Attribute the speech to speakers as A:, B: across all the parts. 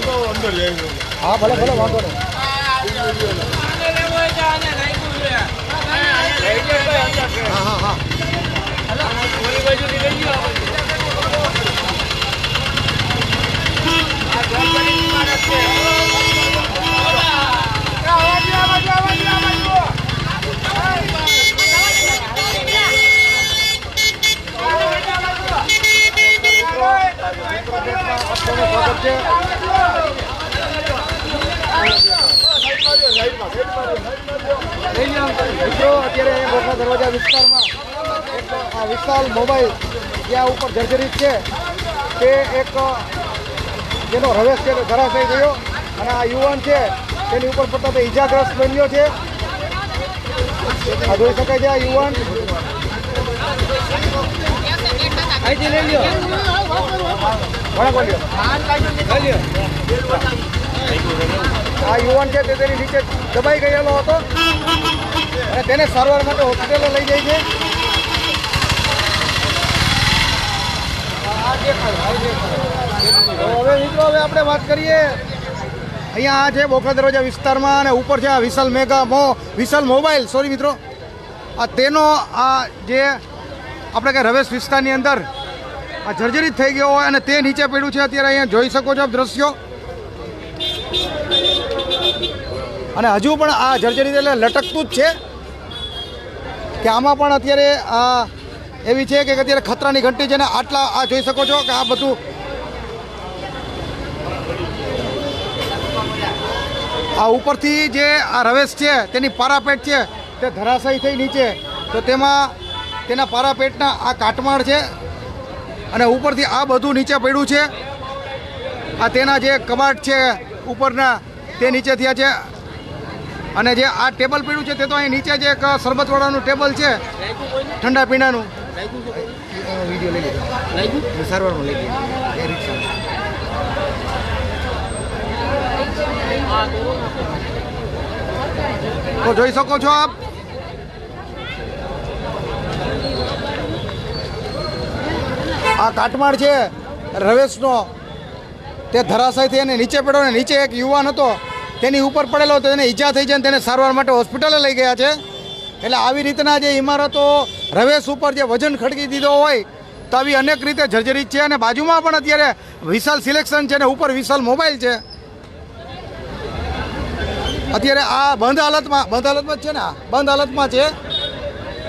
A: હા ભલે ભલે વાંધો નહીં. હા હા હા આપનું સ્વાગત છે મિત્રો અત્યારે મોટા દરવાજા વિસ્તારમાં આ વિશાલ મોબાઈલ જ્યાં ઉપર જર્જરિત છે. તે એક જેનો રવેશ છે ધરાશય ગયો. અને આ યુવાન છે તેની ઉપર પડતા તે ઈજાગ્રસ્ત બન્યો છે. આ જોઈ શકાય છે આ યુવાન. ઘણા બોલ્યો. આ યુવાન છે તે તેની નીચે દબાઈ ગયેલો હતો. અને તેને સારવાર માટે હોસ્પિટલે લઈ જાય છે. હવે મિત્રો, હવે આપણે વાત કરીએ. અહીંયા આ છે બોખરા દરવાજા વિસ્તારમાં અને ઉપર છે આ વિશાલ મેગા મો, વિશાલ મોબાઈલ. સોરી મિત્રો. આ તેનો આ જે આપણે કે રવેશ વિસ્તારની અંદર આ જર્જરિત થઈ ગયો હોય અને તે નીચે પડ્યું છે, અત્યારે અહીંયા જોઈ શકો છો દ્રશ્યો. અને હજુ પણ આ જર્જરિત એટલે લટકતું જ છે કે આમાં પણ અત્યારે આ એવી છે કે અત્યારે ખતરાની ઘંટી છે ને આટલા આ જોઈ શકો છો કે આ બધું આ ઉપરથી જે આ રવેશ છે, તેની પારાપેટ છે, તે ધરાશાયી થઈ નીચે. તો તેમાં તેના પારાપેટના આ કાટમાળ છે અને ઉપરથી આ બધું નીચે પડ્યું છે. આ તેના જે કબાટ છે ઉપરના, તે નીચે થયા છે. અને જે આ ટેબલ પડ્યું છે તે તો અહીં નીચે જે એક શરબતવાળાનું ટેબલ છે ઠંડા પીણાનું. વીડિયો લઈ લીધો સારવારનું લઈ લીધું તો જોઈ શકો છો આપ. આ કાટમાળ છે રવેશનો. તે ધરાશયથી એને નીચે પડ્યો ને નીચે એક યુવાન હતો. તેની ઉપર પડેલો હતો, તેને ઈજા થઈ છે અને તેને સારવાર માટે હોસ્પિટલે લઈ ગયા છે. એટલે આવી રીતના જે ઇમારતો રવેશ ઉપર જે વજન ખડકી દીધો હોય, તો આવી અનેક રીતે જર્જરિત છે અને બાજુમાં પણ અત્યારે વિશાલ સિલેક્શન છે અને ઉપર વિશાલ મોબાઈલ છે. અત્યારે આ બંધ હાલતમાં બંધ હાલતમાં છે ને આ? બંધ હાલતમાં છે.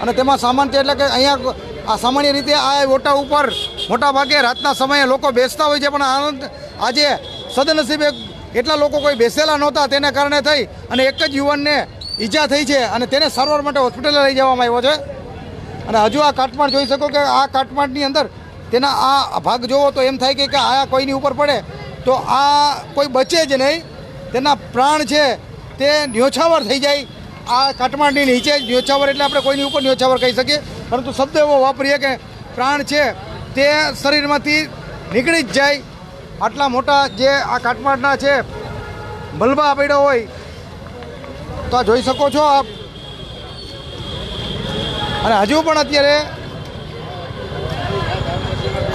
A: અને તેમાં સામાન છે એટલે કે અહીંયા આ સામાન્ય રીતે આ ઓટા ઉપર મોટા ભાગે રાતના સમયે લોકો બેસતા હોય છે, પણ આનંદ આજે સદનસીબે એટલા લોકો કોઈ બેસેલા નહોતા, તેને કારણે થઈ અને એક જ યુવાનને ઈજા થઈ છે અને તેને સારવાર માટે હોસ્પિટલે લઈ જવામાં આવ્યો છે. અને હજુ આ કાટમાળ જોઈ શકો કે આ કાટમાળની અંદર તેના આ ભાગ જોવો તો એમ થાય કે આ કોઈની ઉપર પડે. તો આ કોઈ બચે જ નહીં. તેના પ્રાણ છે તે ન્યોછાવર થઈ જાય. આ કાટમાળની નીચે જ ન્યોછાવર એટલે આપણે કોઈની ઉપર ન્યોછાવર કહી શકીએ. પરંતુ શબ્દ એવો વાપરીએ કે પ્રાણ છે તે શરીરમાંથી નીકળી જ જાય. આટલા મોટા જે આ કાટમાળના છે મલબા પડ્યો હોય, તો આ જોઈ શકો છો આપ. અને હજુ પણ અત્યારે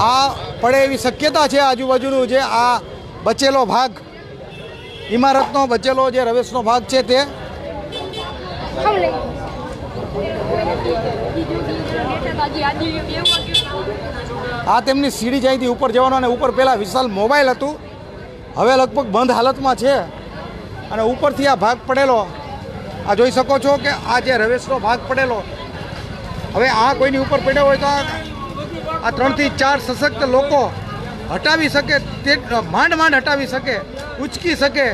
A: આ પડે એવી શક્યતા છે આજુબાજુનું જે આ બચેલો ભાગ ઇમારતનો બચેલો જે રવેશનો ભાગ છે તે. આ તેમની સીડી જાય ઉપર જવાનો અને ઉપર પહેલાં વિશાલ મોબાઈલ હતું. હવે લગભગ બંધ હાલતમાં છે. અને ઉપરથી આ ભાગ પડેલો. આ જોઈ શકો છો કે આ જે રવેશનો ભાગ પડેલો. હવે આ કોઈની ઉપર પડ્યો હોય તો આ ત્રણથી ચાર સશક્ત લોકો હટાવી શકે, તે માંડ માંડ હટાવી શકે, ઉચકી શકે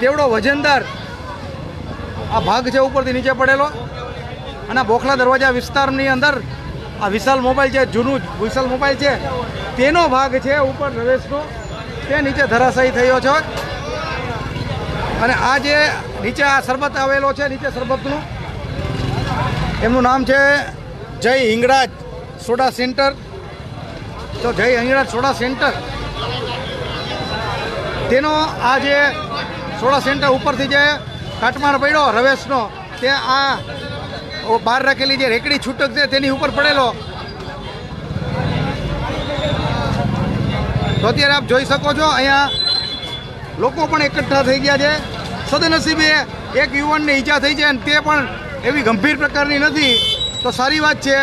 A: તેવડો વજનદાર આ ભાગ છે ઉપરથી નીચે પડેલો. અને બોખલા દરવાજા વિસ્તારની અંદર આ વિશાલ મોબાઈલ છે, જૂનું વિશાલ મોબાઈલ છે. તેનો ભાગ છે ઉપર રવેશનો તે નીચે ધરાશાયી થયો છે. અને આ જે નીચે આ શરબત આવેલો છે, નીચે શરબતનું, એમનું નામ છે જય હિંગળાજ સોડા સેન્ટર. તો જય હિંગળાજ સોડા સેન્ટર. તેનો આ જે સોડા સેન્ટર ઉપરથી જે કાટમાળ પડ્યો, રવેશનો, તે આ બહાર રાખેલી જે રેકડી છૂટક છે તેની ઉપર પડેલો. તો અત્યારે આપ જોઈ શકો છો, અહીંયા લોકો પણ એકઠા થઈ ગયા છે. સદનસીબે એક યુવાનને ઈજા થઈ છે અને તે પણ એવી ગંભીર પ્રકારની નથી. તો સારી વાત છે.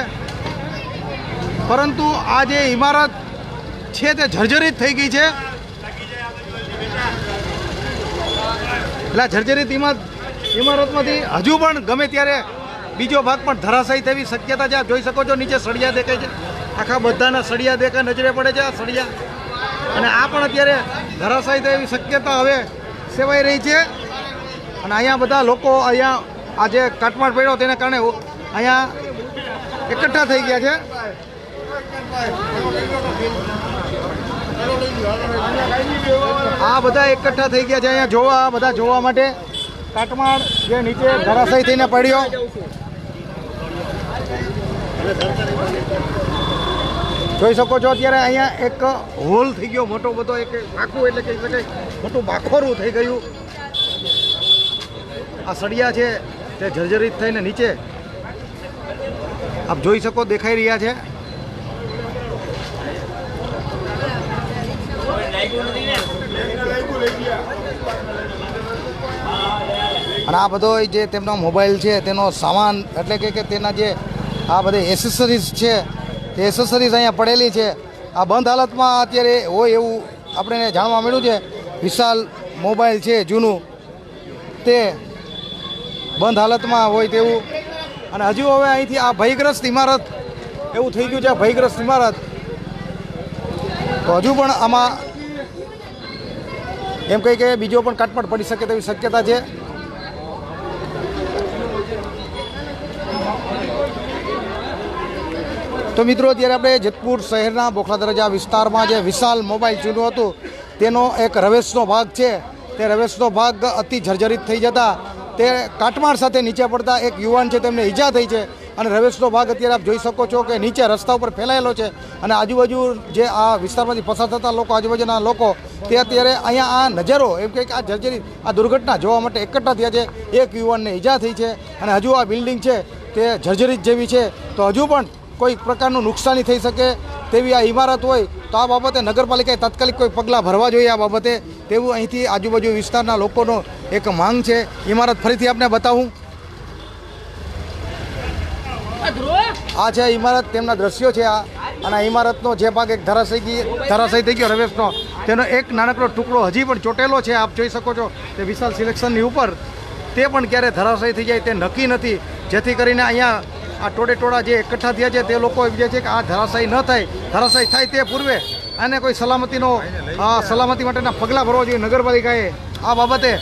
A: પરંતુ આ જે ઇમારત છે તે જર્જરિત થઈ ગઈ છે. એટલે જર્જરિત ઇમારત ઇમારતમાંથી હજુ પણ ગમે ત્યારે બીજો ભાગ પણ ધરાશાયી થવી શક્યતા છે. આપ જોઈ શકો છો, નીચે સળિયા દેખાય છે. આખા બધાના સળિયા દેખા નજરે પડે છે આ સળિયા. અને આ પણ અત્યારે ધરાશાયી તેવી શક્યતા હવે સેવાઈ રહી છે. અને અહીંયા બધા લોકો અહીંયા આ જે કાટમાળ પડ્યો તેને કારણે અહીંયા એકઠા થઈ ગયા છે. આ બધા એકઠા થઈ ગયા છે. અહીંયા જોવા, બધા જોવા માટે કાટમાળ જે નીચે ધરાશય થઈને પડ્યો. જોઈ શકો છો અત્યારે અહીંયા એક હોલ થઈ ગયો, મોટો બધો એક ભાખું એટલે કહી શકાય મોટું બાખોરું થઈ ગયું. આ સળિયા છે, તે જર્જરિત થઈને નીચે આપ જોઈ શકો, દેખાઈ રહ્યા છે. અને આ બધો જે તેમનો મોબાઈલ છે, તેનો સામાન એટલે કે કે તેના જે આ બધી એસેસરીઝ છે. તે એસેસરીઝ અહીંયા પડેલી છે. આ બંધ હાલતમાં અત્યારે હોય એવું આપણે જાણવા મળ્યું છે. વિશાલ મોબાઈલ છે જૂનું. તે બંધ હાલતમાં હોય તેવું. અને હજુ હવે અહીંથી આ ભયગ્રસ્ત ઇમારત, એવું થઈ ગયું છે ભયગ્રસ્ત ઇમારત. તો હજુ પણ આમાં એમ કહી કે બીજો પણ કાટપટ પડી શકે તેવી શક્યતા છે. તો મિત્રો, અત્યારે આપણે જેતપુર શહેરના બોખલા દરજા વિસ્તારમાં જે વિશાલ મોબાઈલ ચૂનું હતું, તેનો એક રવેશનો ભાગ છે. તે રવેશનો ભાગ અતિ જર્જરિત થઈ જતા, તે કાટમાળ સાથે નીચે પડતા એક યુવાન છે, તેમને ઈજા થઈ છે. અને રવેશનો ભાગ અત્યારે આપ જોઈ શકો છો કે નીચે રસ્તા ઉપર ફેલાયેલો છે. અને આજુબાજુ જે આ વિસ્તારમાંથી પસાર થતા લોકો, આજુબાજુના લોકો, તે અત્યારે અહીંયા આ નજરો, એમ કે આ જર્જરિત, આ દુર્ઘટના જોવા માટે એકઠા થયા છે. એક યુવાનને ઈજા થઈ છે અને હજુ આ બિલ્ડિંગ છે, તે જર્જરિત જેવી છે. તો હજુ પણ કોઈ પ્રકારનું નુકસાની થઈ શકે તેવી આ ઇમારત હોય, તો આ બાબતે નગરપાલિકાએ તાત્કાલિક કોઈ પગલાં ભરવા જોઈએ આ બાબતે. તેવું અહીંથી આજુબાજુ વિસ્તારના લોકોનો એક માંગ છે. ઇમારત ફરીથી આપને બતાવું. આ છે ઇમારત તેમના દ્રશ્યો છે આ, અને આ ઇમારતનો જે ભાગ એક ધરાશયી ધરાશય થઈ ગયો રવેશનો. તેનો એક નાનકડો ટુકડો હજી પણ ચોટેલો છે, આપ જોઈ શકો છો તે વિશાલ સિલેક્શનની ઉપર. તે પણ ક્યારે ધરાશય થઈ જાય તે નક્કી નથી. જેથી કરીને અહીંયા આ ટોળેટોળા જે એકઠા થયા છે તે લોકો એમ છે કે આ ધરાશાયી ન થાય. ધરાશાયી થાય તે પૂર્વે આને કોઈ સલામતીનો આ સલામતી માટેના પગલાં ભરવા જોઈએ નગરપાલિકાએ આ બાબતે.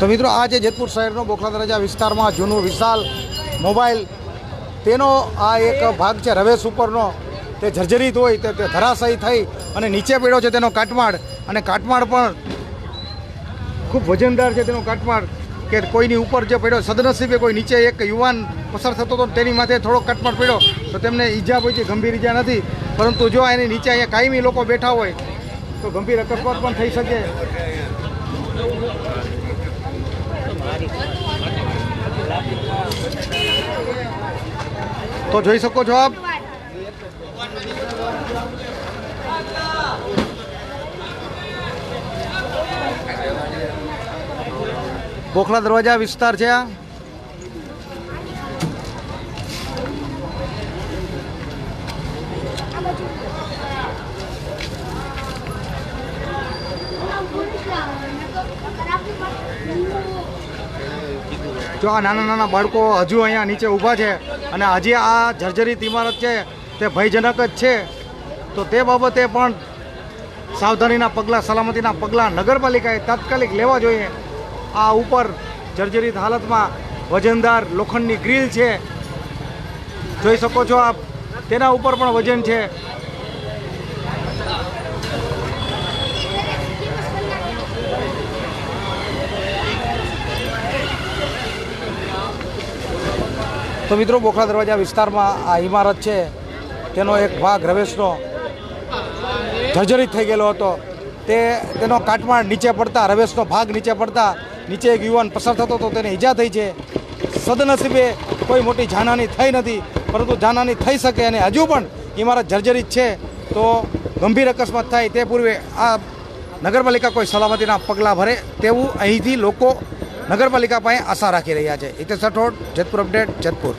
A: તો મિત્રો આ જે જેતપુર શહેરનો બોખલા દરજા વિસ્તારમાં જૂનું વિશાલ મોબાઈલ તેનો આ એક ભાગ છે, રવેશ ઉપરનો. તે જર્જરિત હોય તે ધરાશાયી થઈ અને નીચે પડ્યો છે તેનો કાટમાળ. અને કાટમાળ પણ ખૂબ વજનદાર છે તેનો કાટમાળ કે કોઈની ઉપર જે પડ્યો, સદનસીબે કોઈ નીચે એક યુવાન પસાર થતો હતો તેની માથે થોડોક કાટમાળ પડ્યો, તો તેમને ઈજા પહોંચી, ગંભીર ઈજા નથી. પરંતુ જો એની નીચે અહીંયા કાયમી લોકો બેઠા હોય, તો ગંભીર અકસ્માત પણ થઈ શકે. તો જોઈ શકો છો આપ. બોખલા દરવાજા વિસ્તાર છે આ. જો આ નાના નાના બાળકો હજુ અહીંયા નીચે ઊભા છે. અને આજે આ જર્જરિત ઇમારત છે, તે ભયજનક જ છે. તો તે બાબતે પણ સાવધાનીના પગલાં, સલામતીના પગલાં નગરપાલિકાએ તાત્કાલિક લેવા જોઈએ. આ ઉપર જર્જરિત હાલતમાં વજનદાર લોખંડની ગ્રીલ છે. જોઈ શકો છો આપ, તેના ઉપર પણ વજન છે. તો મિત્રો, બોખલા દરવાજા વિસ્તારમાં આ ઇમારત છે. તેનો એક ભાગ રવેશનો જર્જરિત થઈ ગયેલો હતો. તે તેનો કાટમાળ નીચે પડતા, રવેશનો ભાગ નીચે પડતા, નીચે એક યુવાન પસાર થતો હતો, તેને ઈજા થઈ છે. સદનસીબે કોઈ મોટી જાનહાની થઈ નથી, પરંતુ જાનહાની થઈ શકે અને હજુ પણ ઇમારત જર્જરિત છે. તો ગંભીર અકસ્માત થાય તે પૂર્વે આ નગરપાલિકા કોઈ સલામતીના પગલાં ભરે તેવું અહીંથી લોકો નગરપાલિકા પાસે આશા રાખી રહ્યા છે. હિતેશ સઠોડ જેતપુર અપડેટ જેતપુર.